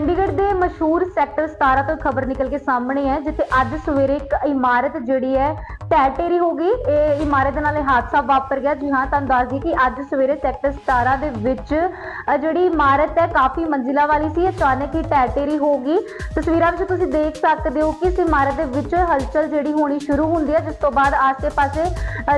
ਚੰਡੀਗੜ੍ਹ ਦੇ ਮਸ਼ਹੂਰ ਸੈਕਟਰ 17 ਤੋਂ ਖਬਰ ਨਿਕਲ ਕੇ ਸਾਹਮਣੇ ਹੈ, ਜਿੱਥੇ ਅੱਜ ਸਵੇਰੇ ਇੱਕ ਇਮਾਰਤ ਜਿਹੜੀ ਹੈ ਢਹਿ ਢੇਰੀ ਹੋ ਗਈ। ਇਹ ਇਮਾਰਤ ਦੇ ਨਾਲ ਇਹ ਹਾਦਸਾ ਵਾਪਰ ਗਿਆ। ਜੀ ਹਾਂ, ਤੁਹਾਨੂੰ ਦੱਸ ਦਈਏ ਕਿ ਅੱਜ ਸਵੇਰੇ ਸੈਕਟਰ 17 ਦੇ ਵਿੱਚ ਜਿਹੜੀ ਇਮਾਰਤ ਹੈ, ਕਾਫੀ ਮੰਜ਼ਿਲਾ ਵਾਲੀ ਸੀ। ਅਚਾਨਕ ਹੀ ਢਹਿ ਢੇਰੀ ਹੋ ਗਈ। ਤਸਵੀਰਾਂ ਵਿੱਚ ਤੁਸੀਂ ਦੇਖ ਸਕਦੇ ਹੋ ਕਿ ਇਸ ਇਮਾਰਤ ਦੇ ਵਿੱਚ ਹਲਚਲ ਜਿਹੜੀ ਹੋਣੀ ਸ਼ੁਰੂ ਹੁੰਦੀ ਹੈ, ਜਿਸ ਤੋਂ ਬਾਅਦ ਆਸ-ਪਾਸੇ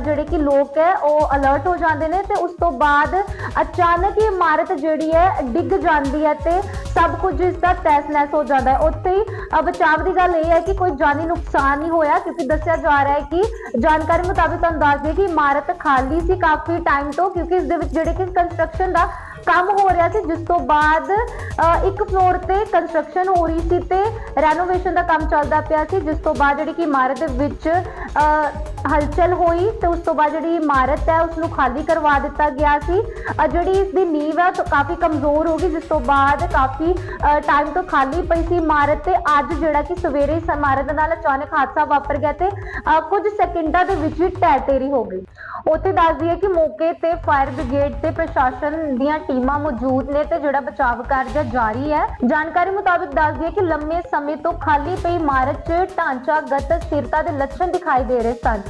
ਜਿਹੜੇ ਕਿ ਲੋਕ ਹੈ, ਉਹ ਅਲਰਟ ਹੋ ਜਾਂਦੇ ਨੇ ਤੇ ਉਸ ਤੋਂ ਬਾਅਦ ਅਚਾਨਕ ਹੀ ਇਮਾਰਤ ਜਿਹੜੀ ਹੈ, ਡਿੱਗ ਜਾਂਦੀ ਹੈ ਤੇ ਸਭ ਕੁਝ ਇਸ ਦਾ ਤਹਿਸ-ਨਹਿਸ ਹੋ ਜਾਂਦਾ ਹੈ। ਉੱਥੇ ਹੀ ਬਚਾਵ ਦੀ ਗੱਲ ਇਹ ਹੈ ਕਿ ਕੋਈ ਜਾਨੀ ਨੁਕਸਾਨ ਨਹੀਂ ਹੋਇਆ ਕਿਉਂਕਿ ਦੱਸਿਆ ਜਾ ਰਿਹਾ ਹੈ ਕਿ ਜਾਣਕਾਰੀ ਮੁਤਾਬਿਕ ਤੁਹਾਨੂੰ ਦੱਸ ਦਈਏ ਕਿ ਇਮਾਰਤ ਖਾਲੀ ਸੀ ਕਾਫੀ ਟਾਈਮ ਤੋਂ ਕਿਉਂਕਿ ਇਸ ਦੇ ਵਿੱਚ ਜਿਹੜੇ ਕਿ ਕੰਸਟਰਕਸ਼ਨ ਦਾ ਕੰਮ ਹੋ ਰਿਹਾ ਸੀ ਜਿਸ ਤੋਂ ਬਾਅਦ ਇੱਕ ਫਲੋਰ ਤੇ ਕੰਸਟਰਕਸ਼ਨ ਹੋ ਰਹੀ ਸੀ ਤੇ ਰੈਨੋਵੇਸ਼ਨ ਦਾ ਕੰਮ ਚੱਲਦਾ ਪਿਆ ਸੀ ਜਿਸ ਤੋਂ ਬਾਅਦ ਜਿਹੜੀ ਕਿ ਇਮਾਰਤ ਦੇ ਵਿੱਚ ਅ, ਹਲਚਲ ਹੋਈ ਤੇ ਉਸ ਤੋਂ ਬਾਅਦ ਜਿਹੜੀ ਇਮਾਰਤ ਹੈ ਉਸ ਨੂੰ ਖਾਲੀ ਕਰਵਾ ਦਿੱਤਾ ਗਿਆ ਸੀ। ਜਿਹੜੀ ਇਸ ਦੀ ਨੀਂਹ ਹੈ ਉਹ ਕਾਫੀ ਕਮਜ਼ੋਰ ਹੋ ਗਈ, ਜਿਸ ਤੋਂ ਬਾਅਦ ਕਾਫੀ ਟਾਈਮ ਤੋਂ ਖਾਲੀ ਪਈ ਸੀ ਇਮਾਰਤ ਤੇ ਅੱਜ ਜਿਹੜਾ ਕਿ ਸਵੇਰੇ ਇਸ ਇਮਾਰਤ ਦੇ ਨਾਲ ਅਚਾਨਕ ਹਾਦਸਾ ਵਾਪਰ ਗਿਆ ਤੇ ਕੁਝ ਸੈਕਿੰਡਾਂ ਦੇ ਵਿੱਚ ਹੀ ਢਹਿ ਤੇਰੀ ਹੋ ਗਈ। ਉੱਥੇ ਦੱਸਦੀ ਹੈ ਕਿ ਮੌਕੇ ਤੇ ਫਾਇਰ ਬ੍ਰਿਗੇਡ ਤੇ ਪ੍ਰਸ਼ਾਸਨ ਦੀਆਂ ਟੀਮਾਂ ਮੌਜੂਦ ਨੇ ਤੇ ਜਿਹੜਾ ਬਚਾਵ ਕਾਰਜ ਜਾਰੀ ਹੈ। ਜਾਣਕਾਰੀ ਮੁਤਾਬਿਕ ਦੱਸਦੀ ਹੈ ਕਿ ਲੰਮੇ ਸਮੇਂ ਤੋਂ ਖਾਲੀ ਪਈ ਇਮਾਰਤ 'ਚ ਢਾਂਚਾਗਤ ਸਥਿਰਤਾ ਦੇ ਲੱਛਣ ਦਿਖਾਈ ਦੇ ਰਹੇ ਸਨ।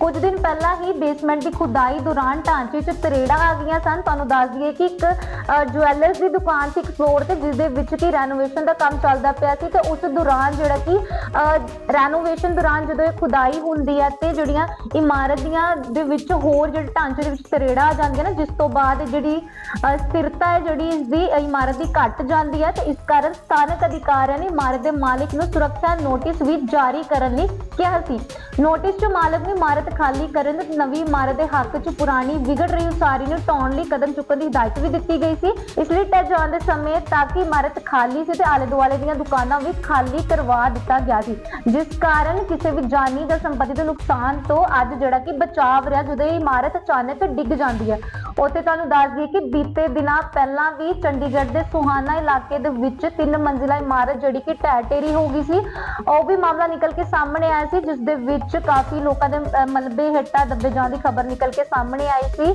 ਕੁਝ ਦਿਨ ਪਹਿਲਾਂ ਹੀ ਬੇਸਮੈਂਟ ਦੀ ਖੁਦਾਈ ਦੌਰਾਨ ਢਾਂਚੇ 'ਚ ਤਰੇੜਾਂ ਆ ਗਈਆਂ ਸਨ। ਤੁਹਾਨੂੰ ਦੱਸ ਦਈਏ ਕਿ ਇੱਕ ਜੁਐਲਰਸ ਦੀ ਦੁਕਾਨ ਸੀ ਇੱਕ ਫਲੋਰ ਤੇ, ਜਿਸ ਦੇ ਵਿੱਚ ਕੀ ਰੈਨੋਵੇਸ਼ਨ ਦਾ ਕੰਮ ਚੱਲਦਾ ਪਿਆ ਸੀ ਤੇ ਉਸ ਦੌਰਾਨ ਜਿਹੜਾ ਕਿ ਰੈਨੋਵੇਸ਼ਨ ਦੌਰਾਨ ਜਦੋਂ ਇਹ ਖੁਦਾਈ ਹੁੰਦੀ ਹੈ ਤੇ ਜਿਹੜੀਆਂ ਇਮਾਰਤ ਦੀਆਂ ਦੇ ਵਿੱਚ ਹੋਰ ਜਿਹੜੇ ਢਾਂਚੇ ਦੇ ਵਿੱਚ ਤਰੇੜਾਂ ਆ ਜਾਂਦੀਆਂ ਨੇ, ਜਿਸ ਤੋਂ ਬਾਅਦ ਜਿਹੜੀ ਸਥਿਰਤਾ ਹੈ ਜਿਹੜੀ ਇਸ ਦੀ ਇਮਾਰਤ ਦੀ ਘਟ ਜਾਂਦੀ ਹੈ ਤੇ ਇਸ ਕਾਰਨ ਸਥਾਨਕ ਅਧਿਕਾਰੀਆਂ ਨੇ ਇਮਾਰਤ ਦੇ ਮਾਲਕ ਨੂੰ ਸੁਰੱਖਿਆ ਨੋਟਿਸ ਵੀ ਜਾਰੀ ਕਰਨ ਲਈ ਕਿਹਾ ਸੀ। ਨੋਟਿਸ 'ਚ ਮਾਲਕ ਨੇ ਇਮਾਰਤ ਖਾਲੀ ਕਰਨ ਤੇ ਨਵੀਂ ਇਮਾਰਤ ਦੇ ਹੱਕ 'ਚ ਪੁਰਾਣੀ ਵਿਗੜ ਰਹੀ ਉਸਾਰੀ ਨੂੰ ਢਾਉਣ ਲਈ ਕਦਮ ਚੁੱਕਣ ਦੀ ਹਦਾਇਤ ਵੀ ਦਿੱਤੀ ਗਈ ਸੀ। ਇਸ ਲਈ ਢਹਿ ਜਾਣ ਦੇ ਸਮੇਂ ਤਾਂ ਕਿ ਇਮਾਰਤ ਖਾਲੀ ਸੀ ਤੇ ਆਲੇ ਦੁਆਲੇ ਦੀਆਂ ਦੁਕਾਨਾਂ ਵੀ ਖਾਲੀ ਕਰਵਾ ਦਿੱਤਾ ਗਿਆ ਸੀ। ਜਿਸ ਕਾਰਨ ਕਿਸੇ ਵੀ ਜਾਨੀ ਜਾਂ ਸੰਪਤੀ ਦੇ ਨੁਕਸਾਨ ਤੋਂ ਅੱਜ ਜਿਹੜਾ ਕਿ ਬਚਾਵ ਰਿਹਾ, ਜਦੋਂ ਇਹ ਇਮਾਰਤ ਅਚਾਨਕ ਡਿੱਗ ਜਾਂਦੀ ਹੈ। ਉੱਥੇ ਤੁਹਾਨੂੰ ਦੱਸ ਦਈਏ ਕਿ ਬੀਤੇ ਦਿਨਾਂ ਪਹਿਲਾਂ ਵੀ ਚੰਡੀਗੜ੍ਹ ਦੇ ਸੁਹਾਨਾ ਇਲਾਕੇ ਦੇ ਵਿੱਚ ਤਿੰਨ ਮੰਜ਼ਿਲਾ ਇਮਾਰਤ ਜਿਹੜੀ ਕਿ ਢਹਿ ਢੇਰੀ ਹੋ ਗਈ ਸੀ, ਉਹ ਵੀ ਮਾਮਲਾ ਨਿਕਲ ਕੇ ਸਾਹਮਣੇ ਆਇਆ ਸੀ, ਜਿਸ ਦੇ ਵਿੱਚ ਕਾਫੀ ਲੋਕਾਂ ਦੇ ਮਲਬੇ ਹੇਠਾਂ ਦੱਬੇ ਜਾਣ ਦੀ ਖਬਰ ਨਿਕਲ ਕੇ ਸਾਹਮਣੇ ਆਈ ਸੀ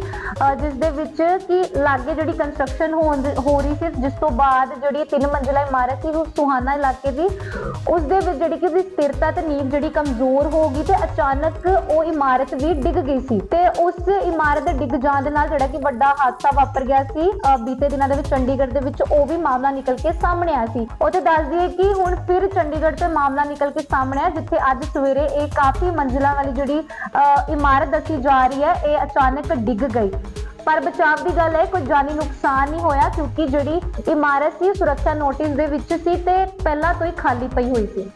ਜਿਸ ਦੇ ਵਿੱਚ ਕਿ ਲਾਗੇ ਜਿਹੜੀ ਕੰਸਟਰਕਸ਼ਨ ਹੋ ਰਹੀ ਸੀ, ਜਿਸ ਤੋਂ ਬਾਅਦ ਜਿਹੜੀ ਤਿੰਨ ਮੰਜ਼ਿਲਾ ਇਮਾਰਤ ਸੀ, ਉਹ ਸੁਹਾਨਾ ਇਲਾਕੇ ਦੀ, ਉਸ ਦੇ ਵਿੱਚ ਜਿਹੜੀ ਕਿ ਉਹਦੀ ਸਥਿਰਤਾ ਤੇ ਨੀਂਹ ਜਿਹੜੀ ਕਮਜ਼ੋਰ ਹੋ ਗਈ ਤੇ ਅਚਾਨਕ ਉਹ ਇਮਾਰਤ ਵੀ ਡਿੱਗ ਗਈ ਸੀ ਤੇ ਉਸ ਇਮਾਰਤ ਦੇ ਡਿੱਗ ਜਾਣ ਦੇ ਨਾਲ ਜਿਹੜਾ ਕਿ ਵੱਡਾ ਹਾਦਸਾ ਵਾਪਰ ਗਿਆ ਸੀ। ਬੀਤੇ ਦਿਨਾਂ ਦੇ ਵਿੱਚ ਚੰਡੀਗੜ੍ਹ ਦੇ ਵਿੱਚ ਉਹ ਵੀ ਮਾਮਲਾ ਨਿਕਲ ਕੇ ਸਾਹਮਣੇ ਆਇਆ ਸੀ। ਉੱਥੇ ਦੱਸ ਦਈਏ ਕਿ ਹੁਣ ਫਿਰ ਚੰਡੀਗੜ੍ਹ ਤੇ ਮਾਮਲਾ ਨਿਕਲ ਕੇ ਸਾਹਮਣੇ ਆਇਆ, ਜਿੱਥੇ ਅੱਜ ਸਵੇਰੇ ਇਹ ਕਾਫੀ ਮੰਜ਼ਿਲਾਂ ਵਾਲੀ ਜਿਹੜੀ, ਅਹ ਇਮਾਰਤ ਦੱਸੀ ਜਾ ਰਹੀ ਹੈ, ਇਹ ਅਚਾਨਕ ਡਿੱਗ ਗਈ। ਪਰ ਬਚਾਵ ਦੀ ਗੱਲ ਹੈ, ਕੋਈ ਜਾਨੀ ਨੁਕਸਾਨ ਨਹੀਂ ਹੋਇਆ, ਕਿਉਂਕਿ ਜਿਹੜੀ ਇਮਾਰਤ ਸੀ, ਸੁਰੱਖਿਆ ਨੋਟਿਸ ਦੇ ਵਿੱਚ ਸੀ ਤੇ ਪਹਿਲਾਂ ਤੋਂ ਹੀ ਖਾਲੀ ਪਈ ਹੋਈ ਸੀ।